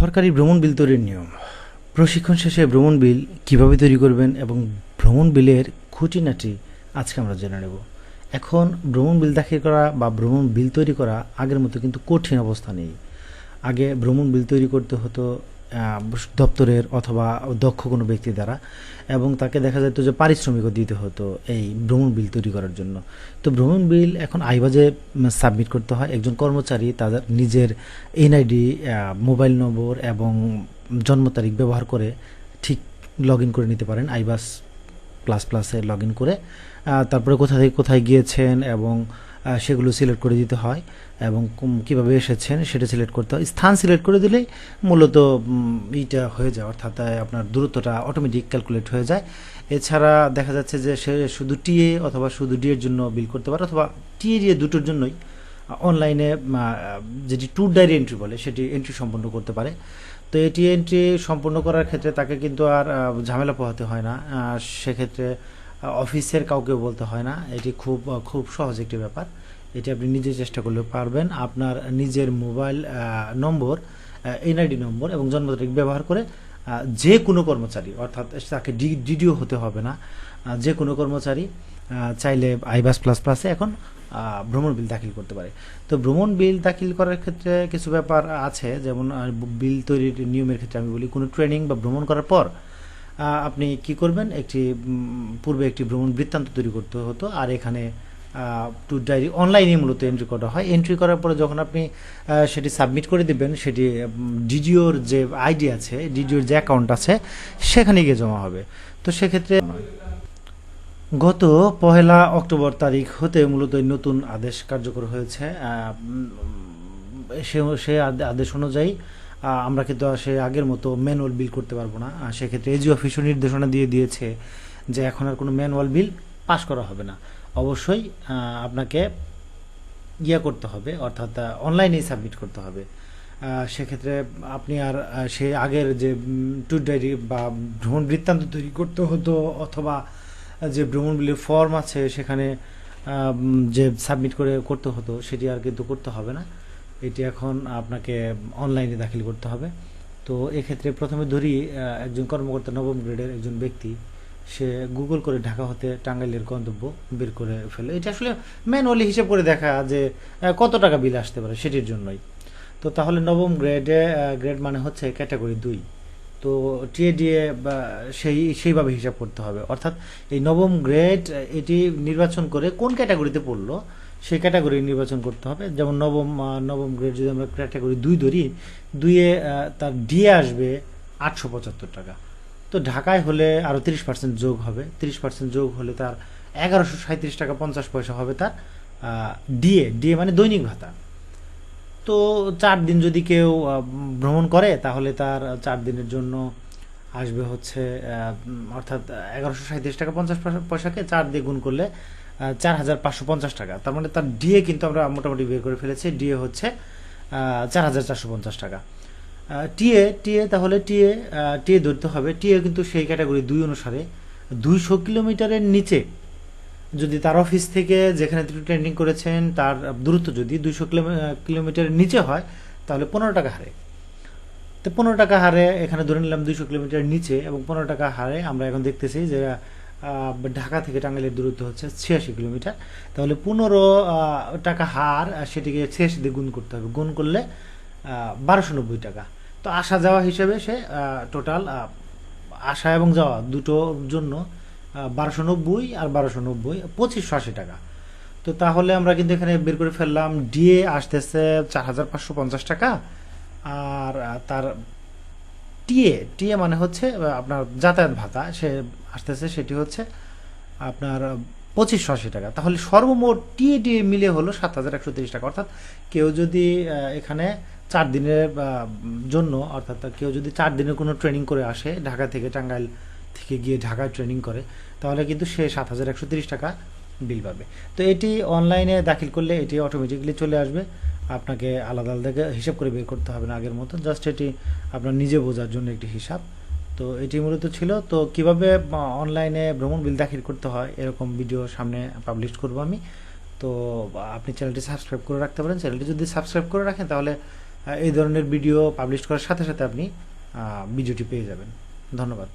সরকারি ভ্রমণ বিল তৈরির নিয়ম। প্রশিক্ষণ শেষে ভ্রমণ বিল কীভাবে তৈরি করবেন এবং ভ্রমণ বিলের খুঁটিনাটি আজকে আমরা জেনে নেব। এখন ভ্রমণ বিল দাখিল করা বা ভ্রমণ বিল তৈরি করা আগের মতো কিন্তু কঠিন অবস্থা নেই। আগে ভ্রমণ বিল তৈরি করতে হতো দপ্তরের অথবা দক্ষ কোনো ব্যক্তি দ্বারা, এবং তাকে দেখা যেত যে পারিশ্রমিকও দিতে হতো এই ভ্রমণ বিল তৈরি করার জন্য। তো ভ্রমণ বিল এখন আইবাজে সাবমিট করতে হয়। একজন কর্মচারী তাদের নিজের এনআইডি মোবাইল নম্বর এবং জন্ম তারিখ ব্যবহার করে ঠিক লগ ইন করে নিতে পারেন। আইবাস প্লাস প্লাসে লগ ইন করে তারপরে কোথা থেকে কোথায় গিয়েছেন এবং সেগুলো সিলেক্ট করে দিতে হয় এবং কীভাবে এসেছেন সেটা সিলেক্ট করতে হয়। স্থান সিলেক্ট করে দিলেই মূলত এইটা হয়ে যায়, অর্থাৎ আপনার দূরত্বটা অটোমেটিক ক্যালকুলেট হয়ে যায়। এছাড়া দেখা যাচ্ছে যে সে শুধু টিএ অথবা শুধু ডি এর জন্য বিল করতে পারে, অথবা টিএ ডিএ দুটোর জন্যই অনলাইনে যেটি ট্যুর ডায়েরি এন্ট্রি বলে, সেটি এন্ট্রি সম্পন্ন করতে পারে। তো এটি এন্ট্রি সম্পন্ন করার ক্ষেত্রে তাকে কিন্তু আর ঝামেলা পোহাতে হয় না। সেক্ষেত্রে অফিসের কাউকে বলতে হয় না, এটি খুব খুব সহজ একটি ব্যাপার। এটি আপনি নিজে চেষ্টা করলে পারবেন। আপনার নিজের মোবাইল নম্বর এনআইডি নম্বর এবং জন্ম তারিখ ব্যবহার করে যে কোনো কর্মচারী, অর্থাৎ তাকে ডিডিও হতে হবে না যে কোনো কর্মচারী চাইলে আইবাস প্লাস প্লাসে এখন ভ্রমণ বিল দাখিল করতে পারে। তো ভ্রমণ বিল দাখিল করার ক্ষেত্রে কিছু ব্যাপার আছে, যেমন বিল তৈরির নিয়মের ক্ষেত্রে আমি বলি, কোনো ট্রেনিং বা ভ্রমণ করার পর আপনি কি করবেন? একটি পূর্বে একটি ভ্রমণ বৃত্তান্ত তৈরি করতে হতো। আর এখানে ট্যুর ডায়েরি অনলাইনে মূলত এন্ট্রি করা হয়। এন্ট্রি করার পরে যখন আপনি সেটি সাবমিট করে দিবেন, সেটি ডিডিওর যে আইডি আছে ডিডিওর যে অ্যাকাউন্ট আছে, সেখানে গিয়ে জমা হবে। তো সেক্ষেত্রে গত পহেলা অক্টোবর তারিখ হতে মূলত নতুন আদেশ কার্যকর হয়েছে। সে সে আদে- আদেশ অনুযায়ী আমরা কিন্তু সে আগের মতো ম্যানুয়াল বিল করতে পারব না। সেক্ষেত্রে এজি অফিসও নির্দেশনা দিয়ে দিয়েছে যে এখন আর কোনো ম্যানুয়াল বিল পাস করা হবে না। অবশ্যই আপনাকে ইয়ে করতে হবে, অর্থাৎ অনলাইনেই সাবমিট করতে হবে। সেক্ষেত্রে আপনি আর সে আগের যে ট্যুর ডায়েরি বা ভ্রমণ বৃত্তান্ত তৈরি করতে হতো, অথবা যে ভ্রমণ বিলের ফর্ম আছে সেখানে যে সাবমিট করে, করতে হতো, সেটি আর কিন্তু করতে হবে না। এটি এখন আপনাকে অনলাইনে দাখিল করতে হবে। তো এক্ষেত্রে প্রথমে ধরি একজন কর্মকর্তা নবম গ্রেডের একজন ব্যক্তি, সে গুগল করে ঢাকা হতে টাঙ্গাইলের গন্তব্য বের করে ফেলে। এটা আসলে ম্যানুয়ালি হিসেব করে দেখা যে কত টাকা বিল আসতে পারে সেটির জন্যই। তো তাহলে নবম গ্রেডে গ্রেড মানে হচ্ছে ক্যাটাগরি দুই। তো টিএডিএ বা, সেই, সেইভাবে হিসাব করতে হবে। অর্থাৎ এই নবম গ্রেড এটি নির্বাচন করে কোন ক্যাটাগরিতে পড়ল সেই ক্যাটাগরি নির্বাচন করতে হবে। যেমন নবম নবম গ্রেড যদি আমরা ক্যাটাগরি দুই ধরি, দুইয়ে তার ডিএ আসবে আটশো পঁচাত্তর টাকা। তো ঢাকায় হলে আরও তিরিশ পার্সেন্ট যোগ হবে। তিরিশ পার্সেন্ট যোগ হলে তার এগারোশো সাঁত্রিশ টাকা পঞ্চাশ পয়সা হবে তার ডিএ ডিএ মানে দৈনিক ভাতা। তো চার দিন যদি কেউ ভ্রমণ করে, তাহলে তার চার দিনের জন্য আসবে হচ্ছে অর্থাৎ এগারোশো সাঁত্রিশ টাকা পঞ্চাশ পয়সাকে চার দিয়ে গুণ করলে চার হাজার পাঁচশো পঞ্চাশ টাকা। তার মানে তার ডিএ কিন্তু আমরা মোটামুটি বের করে ফেলেছি। ডিএ হচ্ছে চার হাজার চারশো পঞ্চাশ টাকা। টিএ টিএ তাহলে টিএ টিএ ধরতে হবে। টিএ কিন্তু সেই ক্যাটাগরি দুই অনুসারে। দুইশো কিলোমিটারের নিচে যদি তার অফিস থেকে যেখানে তিনি ট্রেনিং করেছেন, তার দূরত্ব যদি দুইশো কিলোমিটারের নিচে হয়, তাহলে পনেরো টাকা হারে। তো পনেরো টাকা হারে এখানে ধরে নিলাম দুইশো কিলোমিটার নিচে এবং পনেরো টাকা হারে আমরা এখন দেখতেছি যে ঢাকা থেকে টাঙ্গাইলের দূরত্ব হচ্ছে ছিয়াশি কিলোমিটার। তাহলে পনেরো টাকা হার সেটিকে ছিয়াশি দিয়ে গুণ করতে হবে। গুণ করলে বারোশো নব্বই টাকা। তো আসা যাওয়া হিসেবে সে টোটাল আসা এবং যাওয়া দুটোর জন্য বারোশো নব্বই আর বারোশো নব্বই, পঁচিশশো আশি টাকা। তো তাহলে আমরা কিন্তু এখানে বের করে ফেললাম। ডিএ আসতেছে চার হাজার পাঁচশো পঞ্চাশ টাকা। আর তার টিএ টিএ মানে হচ্ছে আপনার যাতায়াত ভাতা। সে আসতেছে, সেটি হচ্ছে আপনার পঁচিশশো আশি টাকা। তাহলে সর্বমোট টিএ টিএ মিলে হলো সাত হাজার একশো তিরিশ টাকা। অর্থাৎ কেউ যদি এখানে চার দিনের জন্য, অর্থাৎ কেউ যদি চার দিনের কোনো ট্রেনিং করে আসে, ঢাকা থেকে টাঙ্গাইল থেকে গিয়ে ঢাকায় ট্রেনিং করে, তাহলে কিন্তু সে সাত হাজার একশো তিরিশ টাকা বিল পাবে। তো এটি অনলাইনে দাখিল করলে এটি অটোমেটিকলি চলে আসবে। আপনাকে আলাদা আলাদা হিসাব করে বের করতে হবে না আগের মতো জাস্ট এটি আপনার নিজে বোঝার জন্য একটি হিসাব। তো এটি মূলত ছিল। তো কীভাবে অনলাইনে ভ্রমণ বিল দাখিল করতে হয়, এরকম ভিডিও সামনে পাবলিশ করব আমি। তো, আপনি চ্যানেলটি সাবস্ক্রাইব করে রাখতে পারেন। চ্যানেলটি যদি সাবস্ক্রাইব করে রাখেন, তাহলে এই ধরনের ভিডিও পাবলিশ করার সাথে সাথে আপনি ভিডিওটি পেয়ে যাবেন। ধন্যবাদ।